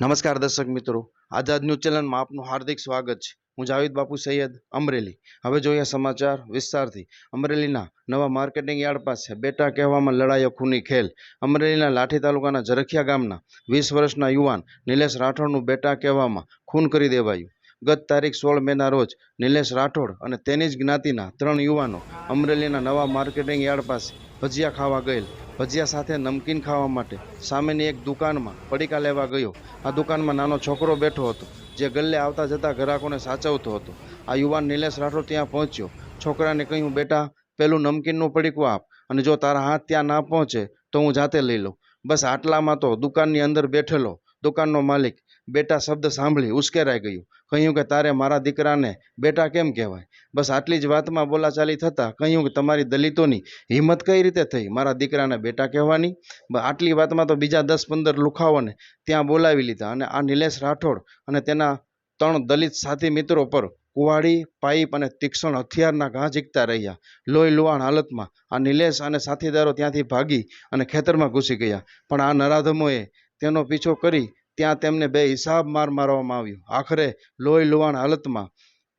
નમસ્કાર દર્શક મિત્રો. આઝાદ ન્યૂઝ ચેનલમાં આપનું હાર્દિક સ્વાગત છે. હું જાવેદ બાપુ સૈયદ અમરેલી. હવે જોઈએ સમાચાર વિસ્તારથી. અમરેલીના નવા માર્કેટિંગ યાર્ડ પાસે બેટા કહેવામાં લડાયો ખૂની ખેલ. અમરેલીના લાઠી તાલુકાના ઝરખિયા ગામના વીસ વર્ષના યુવાન નિલેશ રાઠોડનું બેટા કહેવામાં ખૂન કરી દેવાયું. ગત તારીખ સોળ મેના રોજ નિલેશ રાઠોડ અને તેની જ જ્ઞાતિના ત્રણ યુવાનો અમરેલીના નવા માર્કેટિંગ યાર્ડ પાસે ભજીયા ખાવા ગયેલ. ભજીયા સાથે નમકીન ખાવા માટે સામેની એક દુકાનમાં પડીકા લેવા ગયો. આ દુકાનમાં નાનો છોકરો બેઠો હતો, જે ગલ્લે આવતા જતા ગ્રાહકોને સાચવતો હતો. આ યુવાન નિલેશ રાઠોડ ત્યાં પહોંચ્યો. છોકરાને કહ્યું, બેટા, પેલું નમકીનનું પડીકું આપ, અને જો તારા હાથ ત્યાં ના પહોંચે, તો હું જાતે લઈ લઉં. બસ આટલામાં તો દુકાનની અંદર બેઠેલો, દુકાનનો માલિક. બેટા શબ્દ સાંભળી ઉશ્કેરાઈ ગયું. કહ્યું કે તારે મારા દીકરાને બેટા કેમ કહેવાય? બસ આટલી જ વાતમાં બોલાચાલી થતાં કહ્યું કે તમારી દલિતોની હિંમત કઈ રીતે થઈ? મારા દીકરાને બેટા કહેવાની? આટલી વાતમાં તો બીજા દસ પંદર લુખાઓને ત્યાં બોલાવી લીધા અને આ નિલેશ રાઠોડ અને તેના ત્રણ દલિત સાથી મિત્રો પર કુવાડી, પાઇપ અને તીક્ષ્ણ હથિયારના ઘા ઝીકતા રહ્યા. લોહી લુહાણ હાલતમાં આ નિલેશ અને સાથીદારો ત્યાંથી ભાગી અને ખેતરમાં ઘૂસી ગયા. પણ આ નરાધમોએ તેનો પીછો કરી ત્યાં તેમને બે હિસાબ માર મારવામાં આવ્યો. આખરે લોહી લુહાણ હાલતમાં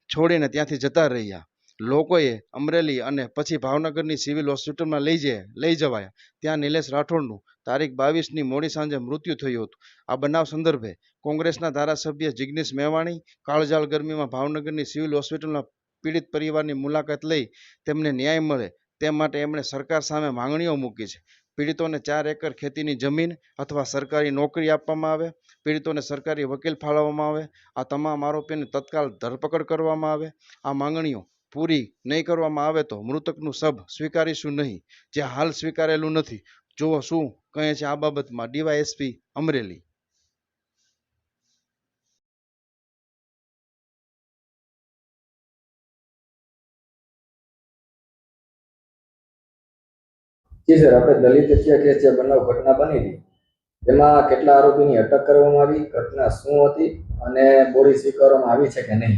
છોડીને ત્યાંથી જતા રહ્યા. લોકોએ અમરેલી અને પછી ભાવનગરની સિવિલ હોસ્પિટલમાં લઈ જઈ લઈ જવાયા. ત્યાં નિલેશ રાઠોડનું તારીખ બાવીસની મોડી સાંજે મૃત્યુ થયું હતું. આ બનાવ સંદર્ભે કોંગ્રેસના ધારાસભ્ય જિગ્નેશ મેવાણી કાળજાળ ગરમીમાં ભાવનગરની સિવિલ હોસ્પિટલના પીડિત પરિવારની મુલાકાત લઈ તેમને ન્યાય મળે તે માટે એમણે સરકાર સામે માંગણીઓ મૂકી છે. પીડિતોને ચાર એકર ખેતીની જમીન અથવા સરકારી નોકરી આપવામાં આવે, પીડિતોને સરકારી વકીલ ફાળવવામાં આવે, આ તમામ આરોપીની તત્કાલ ધરપકડ કરવામાં આવે, આ માંગણીઓ પૂરી નહીં કરવામાં આવે તો મૃતકનું સબ સ્વીકારીશું નહીં, જે હાલ સ્વીકારેલું નથી. જુઓ શું કહે છે આ બાબતમાં ડીવાયએસપી અમરેલી. જી સર, આપણે દલિત હત્યા કેસ જે બનાવ ઘટના બની હતી એમાં કેટલા આરોપીની અટક કરવામાં આવી, ઘટના શું હતી અને બોડી સ્વીકારવામાં આવી છે કે નહીં?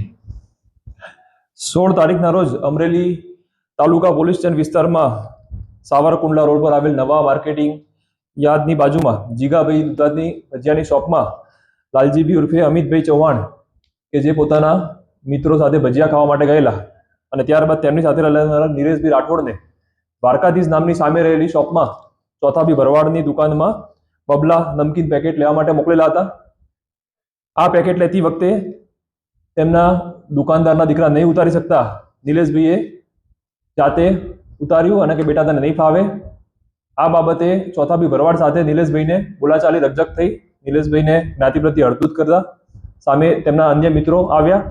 સોળ તારીખના રોજ અમરેલી તાલુકા પોલીસ સ્ટેશન વિસ્તારમાં સાવરકુંડલા રોડ પર આવેલ નવા માર્કેટિંગ યાદની બાજુમાં જીગાભાઈ દુધાની ભજીયાની શોપમાં લાલજીભાઈ ઉર્ફે અમિતભાઈ ચૌહાણ કે જે પોતાના મિત્રો સાથે ભજીયા ખાવા માટે ગયેલા અને ત્યારબાદ તેમની સાથે રહેલા નીરેશભાઈ રાઠોડને દ્વારકાધીશ નામની સામે રહેલી શોપમાં ચોથાભી ભરવાડની દુકાનમાં બબલા નમકીન પેકેટ લેવા માટે મોકલેલા હતા. આ પેકેટ લેતી વખતે તેમના દુકાનદારના દીકરા નહીં ઉતારી શકતા. નિલેશભાઈએ જાતે ઉતાર્યું અને કે બેટા તને નહીં ફાવે. આ બાબતે ચોથા બી ભરવાડ સાથે નિલેશભાઈને બોલાચાલી રકઝક થઈ. નિલેશભાઈને જ્ઞાતિ પ્રત્યે હળદૂત કરતા સામે તેમના અન્ય મિત્રો આવ્યા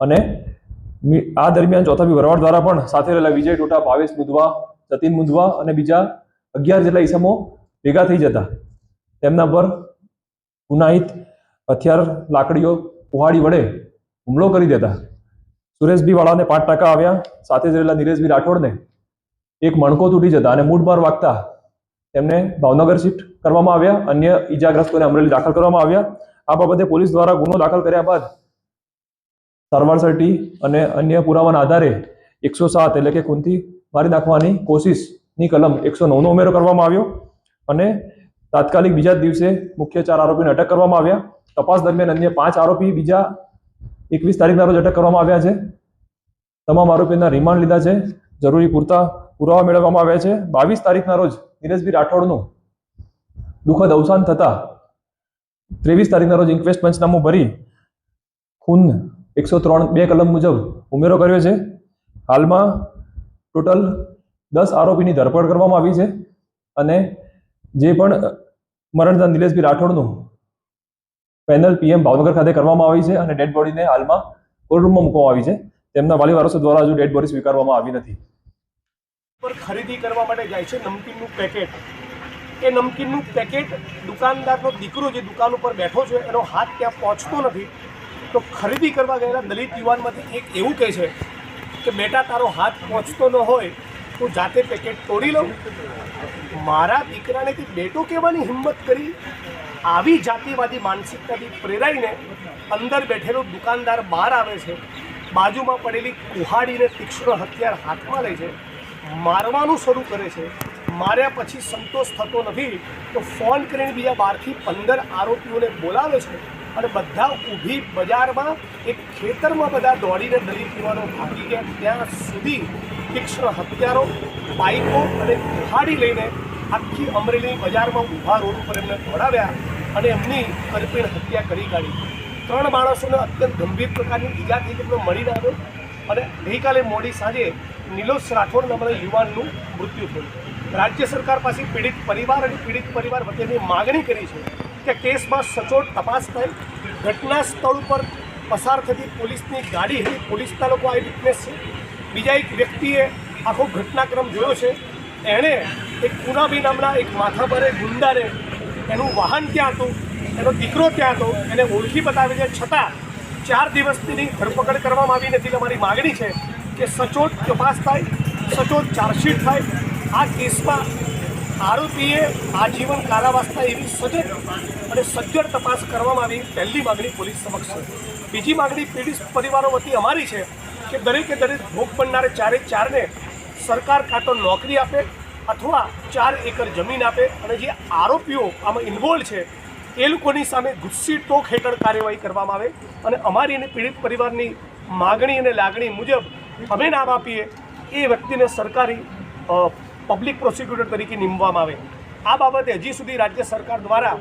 અને આ દરમિયાન ચોથા બી ભરવાડ દ્વારા પણ સાથે રહેલા વિજય ટોટા ભાવેશ મુદવા જતીન મુદવા અને બીજા અગિયાર જેટલા ઈસમો ભેગા થઈ જતા. તેમના પર ગુનાહિત હથિયાર, લાકડીઓ, કુહાડી વડે હુમલો કરી દેતા. સુરેશભી વાળાને પાંચ ટકા આવ્યા. સાથે જ રહેલા નિરેશભી રાઠોડને એક મણકો તૂટી જતા અને મૂઢમાર વાગતા તેમને ભાવનગર શિફ્ટ કરવામાં આવ્યા. અન્ય ઈજાગ્રસ્તોને અમરેલી દાખલ કરવામાં આવ્યા. આ બાબતે પોલીસ દ્વારા ગુનો દાખલ કર્યા બાદ સારવાર સર્ટી અને અન્ય પુરાવાના આધારે એકસો સાત એટલે કે ખૂનથી મારી નાખવાની કોશિશની કલમ એકસો નવનો ઉમેરો કરવામાં આવ્યો અને તાત્કાલિક બીજા દિવસે મુખ્ય ચાર આરોપીને અટક કરવામાં આવ્યા. તપાસ દરમિયાન અન્ય પાંચ આરોપી બીજા એકવીસ તારીખના રોજ અટક કરવામાં આવ્યા છે. તમામ આરોપીના રિમાન્ડ લીધા છે. જરૂરી પૂરતા પુરાવા મેળવવામાં આવ્યા છે. બાવીસ તારીખના રોજ નીરજભાઈ રાઠોડનું દુઃખદ અવસાન થતા ત્રેવીસ તારીખના રોજ ઇન્ક્વેસ્ટ પંચનામું ભરી ખૂન એકસો ત્રણ બે કલમ મુજબ ઉમેરો કર્યો છે. હાલમાં ટોટલ દસ આરોપીની ધરપકડ કરવામાં આવી છે અને જે પણ મરણદાન નિલેશભાઈ રાઠોડનું પેનલ પીએમ ભાવનગર ખાતે કરવામાં આવી છે અને ડેડ બોડીને હાલમાં કોર્ટરૂમમાં મૂકવામાં આવી છે. તેમના વાલી વારસો દ્વારા હજુ ડેડ બોડી સ્વીકારવામાં આવી નથી. પર ખરીદી કરવા માટે જાય છે નમકીનનું પેકેટ. એ નમકીનનું પેકેટ દુકાનદારનો દીકરો જે દુકાન ઉપર બેઠો છે એનો હાથ ત્યાં પહોંચતો નથી. તો ખરીદી કરવા ગયેલા દલિત યુવાનમાંથી એક એવું કહે છે કે, બેટા, તારો હાથ પહોંચતો ન હોય હું જાતે પેકેટ તોડી લઉં. મારા દીકરાને તે બેટો કહેવાની હિંમત કરી આવી જાતિવાદી માનસિકતાથી પ્રેરાઈને અંદર બેઠેલો દુકાનદાર બહાર આવે છે. બાજુમાં પડેલી કુહાડીને તીક્ષ્ણ હથિયાર હાથમાં લે છે. મારવાનું શરૂ કરે છે. માર્યા પછી સંતોષ થતો નથી તો ફોન કરીને બીજા બારથી પંદર આરોપીઓને બોલાવે છે. અને બધા ઊભી બજારમાં એક ખેતરમાં બધા દોડીને દલિત યુવાનો ભાગી ગયા. ત્યાં સુધી તીક્ષ્ણ હથિયારો બાઇકો અને કુહાડી લઈને આખી અમરેલી બજારમાં ઊભા રોડ ઉપર એમને દોડાવ્યા અને એમની કરપીણ હત્યા કરી કાઢી. ત્રણ માણસોને અત્યંત ગંભીર પ્રકારની ઈજા થઈ એમને મળી આવ્યો અને ગઈકાલે મોડી સાંજે નિલોશ રાઠોડ નામના યુવાનનું મૃત્યુ થયું. રાજ્ય સરકાર પાસે પીડિત પરિવાર અને પીડિત પરિવાર વચ્ચેની માગણી કરી છે. કે કેસમાં સચોટ તપાસ થાય ઘટના સ્થળ ઉપર પસાર થતી પોલીસની ગાડી હતી પોલીસના લોકો આ વિટનેસ છે. બીજા એક વ્યક્તિએ આખો ઘટનાક્રમ જોયો છે. એણે એક કુનાબી નામના એક માથાભરે ગુંડાને એનું વાહન ત્યાં હતું, એનો દીકરો ત્યાં હતો, એને ઓળખી બતાવી છે. છતાં ચાર દિવસની ધરપકડ કરવામાં આવી નથી. અમારી માગણી છે કે સચોટ તપાસ થાય, સચોટ ચાર્જશીટ થાય. આ કેસમાં આરોપીએ આજીવન કારાવાસ એવી સજગ અને સજ્જડ તપાસ કરવામાં આવી. પહેલી માગણી પોલીસ સમક્ષ છે. બીજી માગણી પીડિત પરિવારો વતી અમારી છે કે દરેકે દરેક ભોગ બનનારે ચારે ચારને સરકાર કાં નોકરી આપે અથવા ચાર એકર જમીન આપે અને જે આરોપીઓ આમાં ઇન્વોલ્વ છે, એ લોકોની સામે ગુસ્સી ટોક હેઠળ કાર્યવાહી કરવામાં આવે અને અમારી અને પીડિત પરિવારની માગણી અને લાગણી મુજબ અમે નામ આપીએ એ વ્યક્તિને સરકારી પબ્લિક પ્રોસિક્યુટર તરીકે નીમવામાં આવે. આ બાબતે હજી સુધી રાજ્ય સરકાર દ્વારા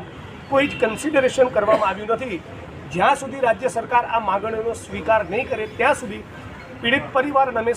કોઈ જ કન્સિડરેશન કરવામાં આવ્યું નથી. જ્યાં સુધી રાજ્ય સરકાર આ માગણીઓનો સ્વીકાર નહીં કરે, ત્યાં સુધી પીડિત પરિવાર અને અમે